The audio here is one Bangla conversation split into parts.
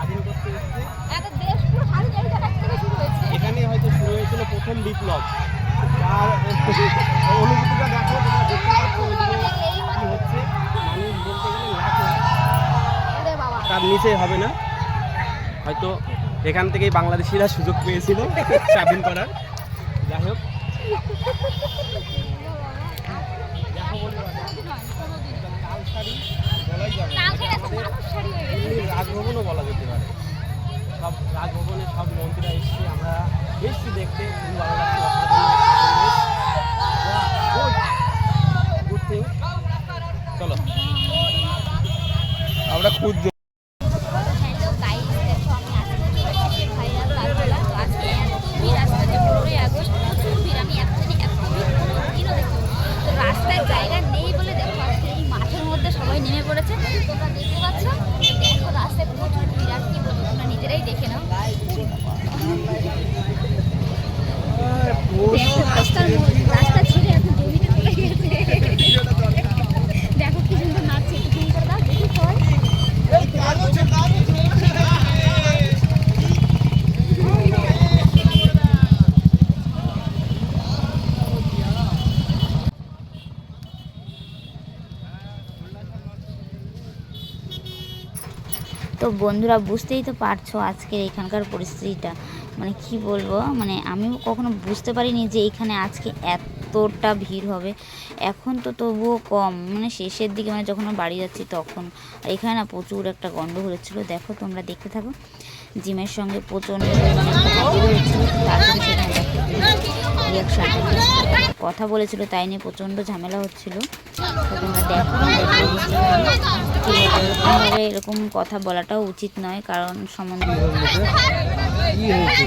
স্বাধীন করতে এসছে। এখানে হয়তো শুরু হয়েছিল প্রথম বিপ্লব। তার অনুভূতিটা দেখো হচ্ছে। তার নিচে হবে না। হয়তো এখান থেকেই বাংলাদেশিরা সুযোগ পেয়েছিল স্বাধীন করার। যাই হোক। মধ্যে সবাই নেমে পড়েছে তোমরা দেখতে পাচ্ছ দেখো রাস্তায় প্রচুর ভিড় আর কি বলব তোমরা নিজেরাই দেখে নাও। তো বন্ধুরা বুঝতেই তো পারছ আজকের এখানকার পরিস্থিতিটা। মানে কি বলব মানে আমিও কখনো বুঝতে পারিনি যে এখানে আজকে এতটা ভিড় হবে। এখন তো তবুও কম মানে শেষের দিকে মানে যখন বাড়ি যাচ্ছি তখন। আর এখানে না প্রচুর একটা গন্ডগোল হচ্ছিল। দেখো তোমরা দেখতে থাকো। জিমের সঙ্গে প্রচণ্ড কথা বলেছিল, তাই নিয়ে প্রচণ্ড ঝামেলা হচ্ছিল। তোমরা দেখো, এরকম কথা বলাটাও উচিত নয়, কারণ সম্বন্ধে কি হয়েছে?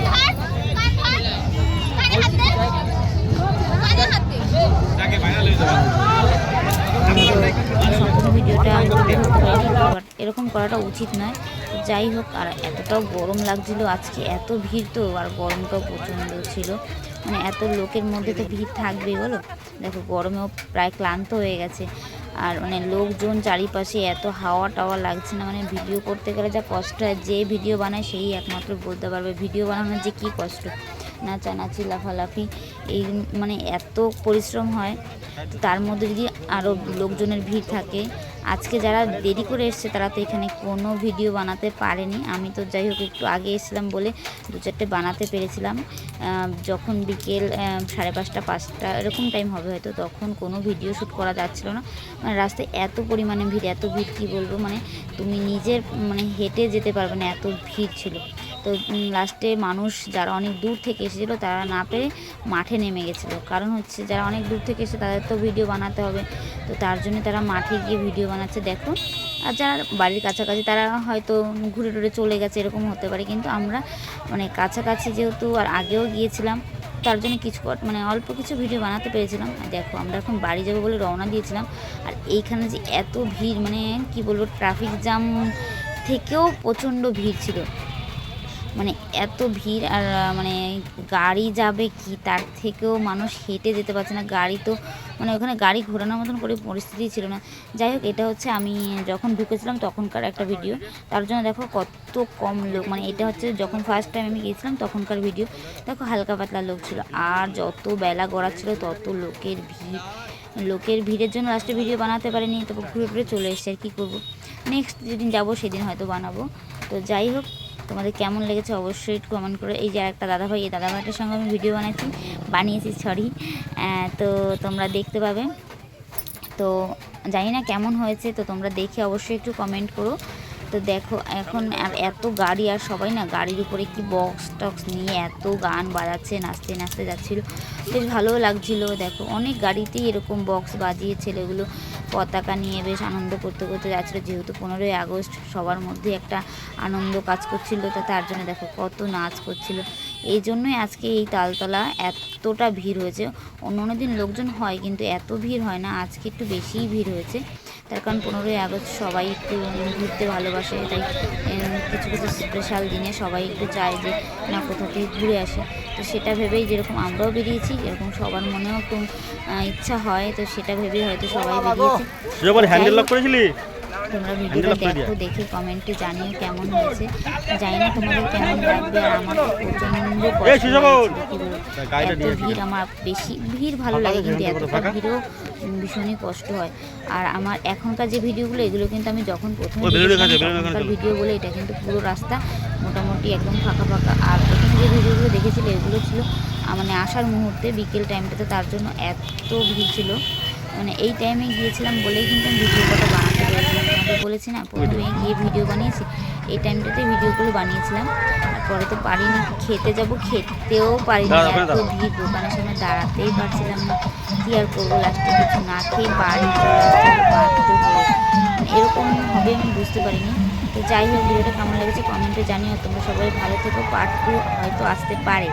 এরকম করাটা উচিত নয়। যাই হোক আর এতটাও গরম লাগছিল আজকে এত ভিড় তো আর গরমটাও প্রচণ্ড ছিল। মানে এত লোকের মধ্যে তো ভিড় থাকবেই বলো? দেখো গরমেও প্রায় ক্লান্ত হয়ে গেছে। আর মানে লোকজন চারিপাশে এত হাওয়া টাওয়া লাগছে না মানে ভিডিও করতে গেলে যা কষ্ট হয়, যে ভিডিও বানায় সেই একমাত্র বলতে পারবে ভিডিও বানানোর যে কী কষ্ট। নাচানাচি, লাফালাফি, এই মানে এত পরিশ্রম হয়, তার মধ্যে যদি আরও লোকজনের ভিড় থাকে আজকে যারা দেরি করে এসছে, তারা তো এখানে কোনো ভিডিও বানাতে পারেনি। আমি তো যাই হোক, একটু আগে এসেছিলাম বলে দু চারটে বানাতে পেরেছিলাম। যখন বিকেল সাড়ে পাঁচটা পাঁচটা এরকম টাইম হবে হয়তো, তখন কোনো ভিডিও শ্যুট করা যাচ্ছিল না। মানে রাস্তায় এত পরিমাণে ভিড়, এত ভিড় কী বলব? মানে তুমি নিজের মানে হেঁটে যেতে পারবে না, এত ভিড় ছিল। তো লাস্টে মানুষ যারা অনেক দূর থেকে এসেছিল, তারা না পেরে মাঠে নেমে গেছিল। কারণ হচ্ছে যারা অনেক দূর থেকে এসে তাদের তো ভিডিও বানাতে হবে। তো তার জন্য তারা মাঠে গিয়ে ভিডিও বানাচ্ছে, দেখো। আর যারা বাড়ির কাছাকাছি, তারা হয়তো ঘুরে টুরে চলে গেছে, এরকম হতে পারে। কিন্তু আমরা মানে কাছাকাছি যেহেতু আর আগেও গিয়েছিলাম, তার জন্য কিছু মানে অল্প কিছু ভিডিও বানাতে পেরেছিলাম। দেখো, আমরা এখন বাড়ি যাব বলে রওনা দিয়েছিলাম। আর এইখানে যে এত ভিড় মানে কি বলব ট্রাফিক জ্যাম থেকেও প্রচণ্ড ভিড় ছিল। মানে এত ভিড় আর মানে গাড়ি যাবে কি? তার থেকেও মানুষ হেঁটে যেতে পারছে না। গাড়ি তো মানে ওখানে গাড়ি ঘোরানোর মতন করে পরিস্থিতি ছিল না। যাই হোক, এটা হচ্ছে আমি যখন ঢুকেছিলাম তখনকার একটা ভিডিও। তার জন্য দেখো কত কম লোক মানে এটা হচ্ছে যখন ফার্স্ট টাইম আমি গিয়েছিলাম তখনকার ভিডিও। দেখো হালকা পাতলা লোক ছিল। আর যত বেলা গড়াচ্ছিল, তত লোকের ভিড়। লোকের ভিড়ের জন্য লাস্টে ভিডিও বানাতে পারিনি, তারপর ঘুরে ঘুরে চলে এসেছি আর কী করব। নেক্সট যেদিন যাব, সেদিন হয়তো বানাবো। তো যাই হোক তোমাদের কেমন লেগেছে অবশ্যই একটু কমেন্ট করে। এই যে একটা দাদাভাই, এই দাদাভাইটার সঙ্গে আমি ভিডিও বানাচ্ছি বানিয়েছি সরি তো তোমরা দেখতে পাবে। তো জানি না কেমন হয়েছে, তো তোমরা দেখে অবশ্যই একটু কমেন্ট করো। তো দেখো, এখন এত গাড়ি আর সবাই না গাড়ির উপরে কি বক্স টক্স নিয়ে এত গান বাজাচ্ছে, নাচতে নাচতে যাচ্ছিল। বেশ ভালোও লাগছিল, দেখো। অনেক গাড়িতেই এরকম বক্স বাজিয়ে ছেলেগুলো পতাকা নিয়ে বেশ আনন্দ করতে করতে যাচ্ছিল। যেহেতু পনেরোই আগস্ট, সবার মধ্যে একটা আনন্দ কাজ করছিল, তো তার জন্য দেখো কত নাচ করছিল। এই জন্যই আজকে এই তালতলা এতটা ভিড় হয়েছে। অন্য অন্য দিন লোকজন হয়, কিন্তু এত ভিড় হয় না, আজকে একটু বেশিই ভিড় হয়েছে। তার কারণ পনেরোই আগস্ট সবাই একটু ঘুরতে ভালোবাসে তাই কিছু কিছু স্পেশাল দিনে সবাই একটু চায় যে না কোথাও থেকে ঘুরে আসে। তো সেটা ভেবেই যেরকম আমরাও বেরিয়েছি এরকম সবার মনেও একটু ইচ্ছা হয় তো সেটা ভেবেই হয়তো সবাই বেরিয়েছে। তোমরা ভিডিওটা দেখো দেখে কমেন্টে জানিও কেমন হয়েছে। জানি না তোমাদের কেমন লাগবে আর আমার প্রচণ্ড গাড়িটা এত ভিড় আমার বেশি ভিড় ভালো লাগে কিন্তু এতটা? ভিড়ও ভীষণই কষ্ট হয়। আর আমার এখনকার যে ভিডিওগুলো এগুলো কিন্তু আমি যখন প্রথম। ভিডিও বলে এটা কিন্তু পুরো রাস্তা মোটামুটি একদম ফাঁকা ফাঁকা। আর প্রথমে যে ভিডিওগুলো দেখেছিল এগুলো ছিল মানে আসার মুহূর্তে বিকেল টাইমটাতে তার জন্য এত ভিড় ছিল। মানে এই টাইমে গিয়েছিলাম বলেই কিন্তু আমি ভিডিও কটা পেরেছিলাম তোমাদের বলেছি না প্রথমে গিয়ে ভিডিও বানিয়েছি। এই টাইমটাতে ভিডিওগুলো বানিয়েছিলাম। পরে তো পারিনি খেতে যাব খেতেও পারিনি। এত ভিড় দোকানের সামনে দাঁড়াতেই পারছিলাম না। কি আর করব লাস্টে কিছু না খেয়ে বাড়ি হয়ে। মানে এরকম হবে আমি বুঝতে পারিনি। তো যাই হোক ভিডিওটা কেমন লেগেছে কমেন্টে জানিও। তোমরা সবাই ভালো থেকো পার্ট টু হয়তো আসতে পারে।